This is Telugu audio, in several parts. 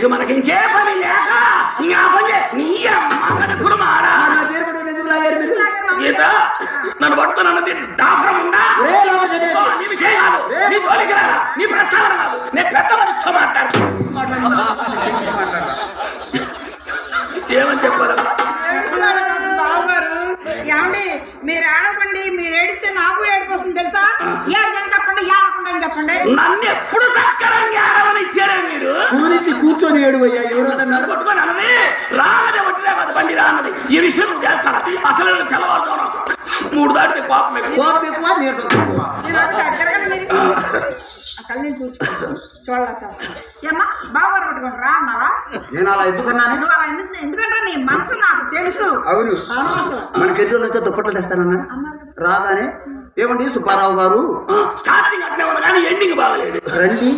ఇక మనకి ఇంకే పని లేక ఇంకా పని నీ గీత నన్ను రండి. ఓ, నీ విషయం కాదు. నీ కోరిక? నీ ప్రస్తావన కాదు. నేను పెద్ద మనిషితో మాట్లాడుతాను ఏమని చెప్పాలమ్మా ఏడుస్తున్నాడు నా బావగారు ఏమండి మీరు ఏడవండి మీరు ఏడిస్తే నాకు ఏడుపు వస్తుంది తెలుసా ఏడ్చని చెప్పండి ఏడకుండా అని చెప్పండి? నన్ను ఎప్పుడు సక్కరంగా ఆడమని ఇచ్చారే మీరు? కూరించి కూర్చొని ఏడు అయ్యా ఎవరన్నారు నన్ను పట్టుకొని అన్నది రానదే బండి రానది ఈ విషయం నువ్వు తెలుసా అసలు నేను తెల్లవారుజామున మూడు దాటితే కోపం ఎక్కువ. కోపం ఎక్కువ నీరసం తక్కువ నేను అలా ఎందుకంటే నీ మనసు నాకు తెలుసు. అవును. మనకి ఎన్ని రోజులైతే దుప్పట్లు తెస్తానన్నా రాగానే ఏమండి సుబ్బారావు గారు? ఆ, స్టార్టింగ్ అట్లే ఉంది కానీ ఎండింగ్ బాగలేదు. రండి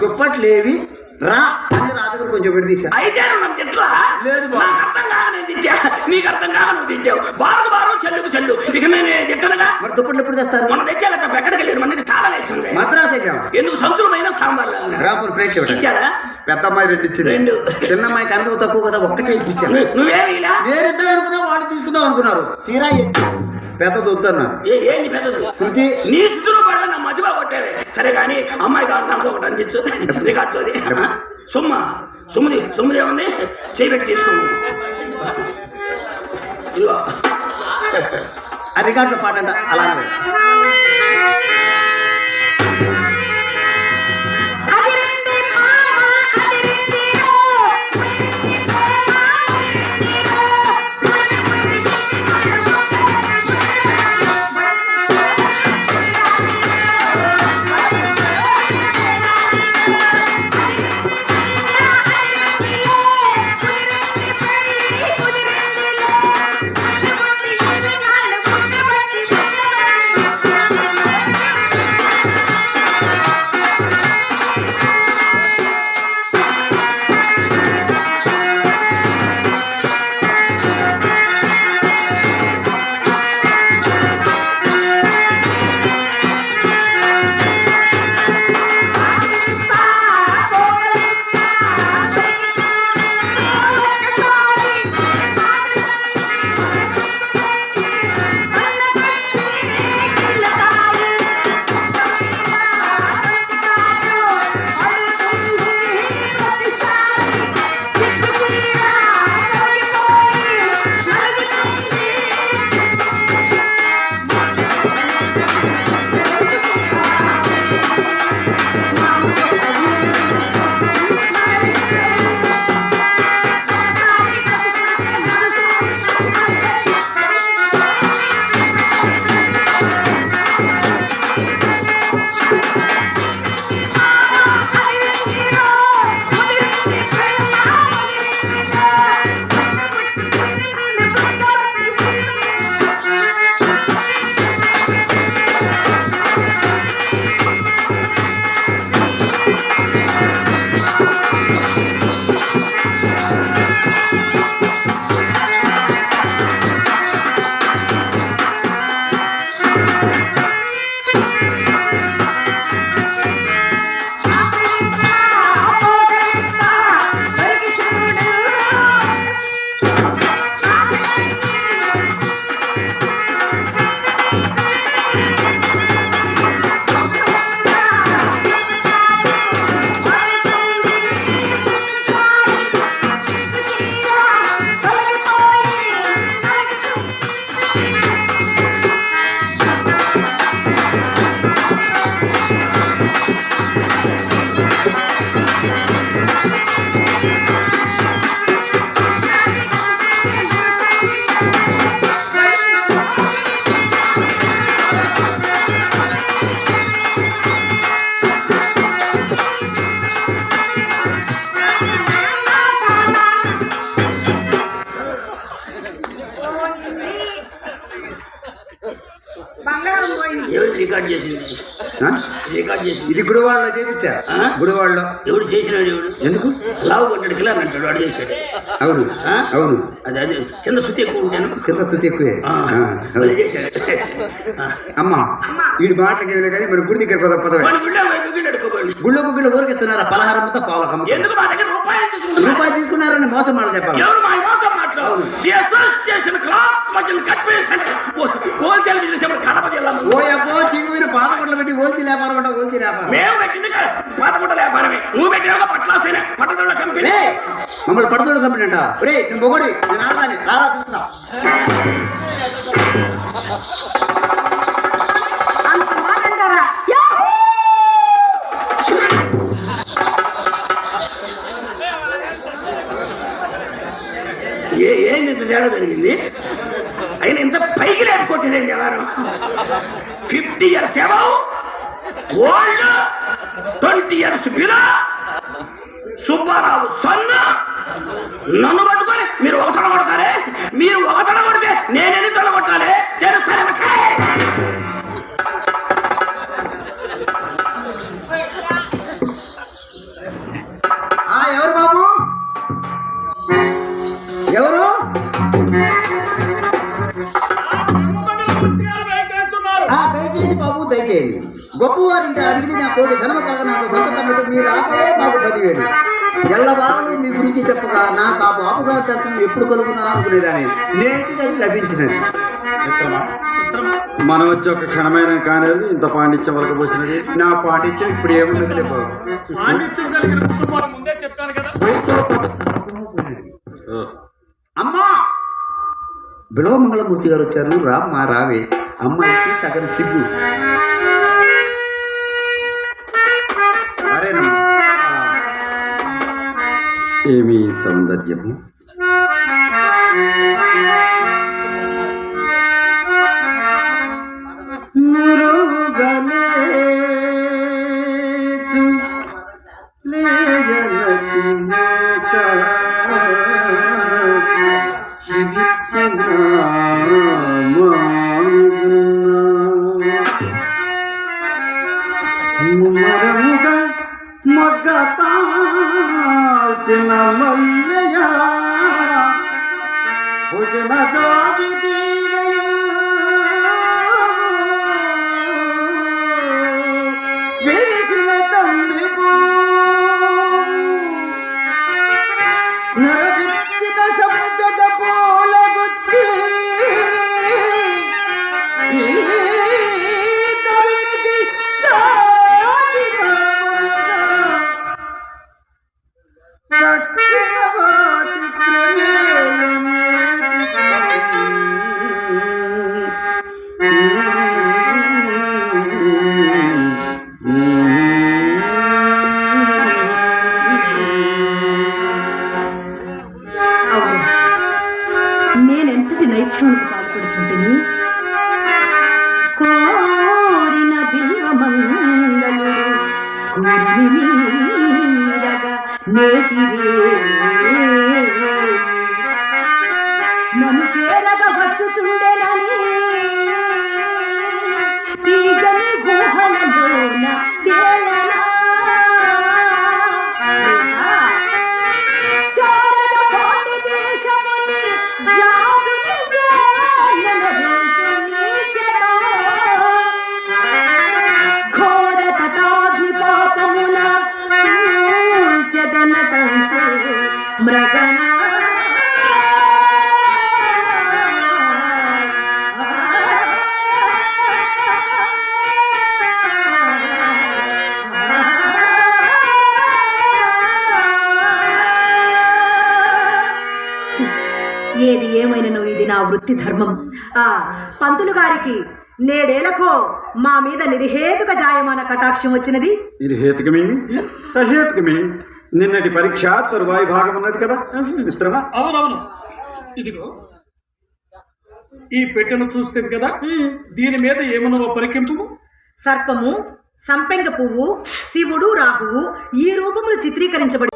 దుప్పట్లేవి రా అని నా దగ్గర కొంచెం విడదీశా. అయితే తిట్లా లేదు. నాకు అర్థం కాక నేను తిట్టా. నీకు అర్థం కాక నువ్వు తిట్టావు. బారు బారు చెల్లుకు చెల్లు. ఇక నేను తిట్టనుగా? మరి దుప్పట్లు ఎప్పుడు తెస్తారు? మన తెచ్చేలా ఎక్కడికి వెళ్ళారు? మనకి తాళం వేసి ఉంది మద్రాసు వెళ్ళాం ఎందుకు సంచులమైన సాంబార్ రాపూర్ ప్లేట్ ఇచ్చారా? పెద్ద అమ్మాయి రెండు ఇచ్చింది. రెండు. చిన్న అమ్మాయికి అనుభవం తక్కువ కదా ఒక్కటే ఇప్పించాను నువ్వు- నువ్వేమి ఇద్దాం అనుకున్నా వాళ్ళు తీసుకుందాం అనుకున్నారు. తీరా. పెద్దది వద్దన్నారు. ఏంటి పెద్దది? శృతి. నీ స్థితిలో పడగా నా మధ్యలో కొట్టావే. సరే కానీ అమ్మాయి కావాలి తనది ఒకటి అనిపించు రికార్డులోది సుమ్మ. సుమ్ముది సుమ్ముది ఏముంది? చేయి పెట్టి ఇదిగో. రికార్డులో పాట అంట అలాగే రికార్డ్ చేసింది? ఆ? రికార్డ్ చేసింది. ఇది గుడివాడలో చేపించా? గుడివాడలో. ఎవడు చేసినాడు ఎవడు? ఎందుకు? లావు కొట్టాడు కిలర్ అంటాడు వాడు చేశాడు. అవును? అవును. అది అది కింద శుద్ధి ఎక్కువ ఉంటాను కింద స్థుతి ఎక్కువే. చేశాడు. అమ్మా వీడి మాటలకి ఏమి కానీ మరి గుడి దగ్గర పద పదవే. గుళ్ళో గుళ్ళో ఊరికిస్తున్నారా? పలహారం మొత్తం పావులకు ఎందుకు మా దగ్గర రూపాయలు తీసుకుంటున్నారు? రూపాయి తీసుకున్నారని మోసం మాట చెప్పాలి. ఎవరు మా మోసం మాట్లాడు అసోసియేషన్ క్లాత్ మధ్యన హోల్సేల్ బిజినెస్ కడప జిల్లా ముందు. ఓ అబ్బో చిగురు పాదకొండలు పెట్టి ఓల్చి వ్యాపారం అంట ఓల్చి వ్యాపారం మేము పెట్టింది పాతకుంట వ్యాపారమే నువ్వు పెట్టిన పట్లాసేనే పట్టదొల్ల కంపెనీ. మమ్మల్ని పడుతున్న కంపెనీ అంట. రే నువ్వు మొగడి నేను ఆడదాన్ని. రారా చూస్తున్నా. అంత మాట అంటారా? యాహూ! ఏ ఏంది ఇంత తేడా జరిగింది? అయినా ఇంత పైకి లేపు కొట్టిరేంది ఎవరు fifty years above old twenty years below Subbarao సన్న నన్ను పట్టుకొని మీరు ఒక తొడ కొడతారే? మీరు ఒక తొడ కొడితే నేను ఎన్ని తొడ కొట్టాలి? తెలుస్తానే పదివేలు ఎల్లవాళ్ళు మీ గురించి చెప్పగా నాకు ఆ బాబు గారి దర్శనం ఎప్పుడు కలుగునా అనుకునేదాన్ని. నేటికి అది లభించినది. మనం వచ్చి ఒక క్షణమైన కానేది ఇంత పాండిత్యం వరకు పోసినది. నా పాటించే ఇప్పుడు ఏమున్నది పాండిత్యం పోయినది. అమ్మా! బిలవమంగళమూర్తి గారు వచ్చారు. రామ్మా రావే. అమ్మాయికి తగని సిగ్గు. అరేనమ్మా ఏమి సౌందర్యము রাজা যদি నేనెంతటి పాల్పడుచుంటుంది కోరిన బిల్వమంగళుడు కోరిన మీరగా ఏది ఏమైనను ఇది నా వృత్తి ధర్మం. ఆ పంతులు గారికి నేడేలకో మా మీద నిర్హేతుక జాయమాన కటాక్షం వచ్చినది? ఇది హేతుకమేమి సహేతుకమే. నిన్నటి పరీక్ష తరువాయి భాగం ఉన్నది కదా? మిత్రమా? అవునవును. ఇదిగో ఈ పెట్టెను చూస్తే కదా? దీని మీద ఏమన్నా పరికింపు సర్పము సంపెంగ పువ్వు శివుడు రాహువు ఈ రూపములు చిత్రీకరించబడి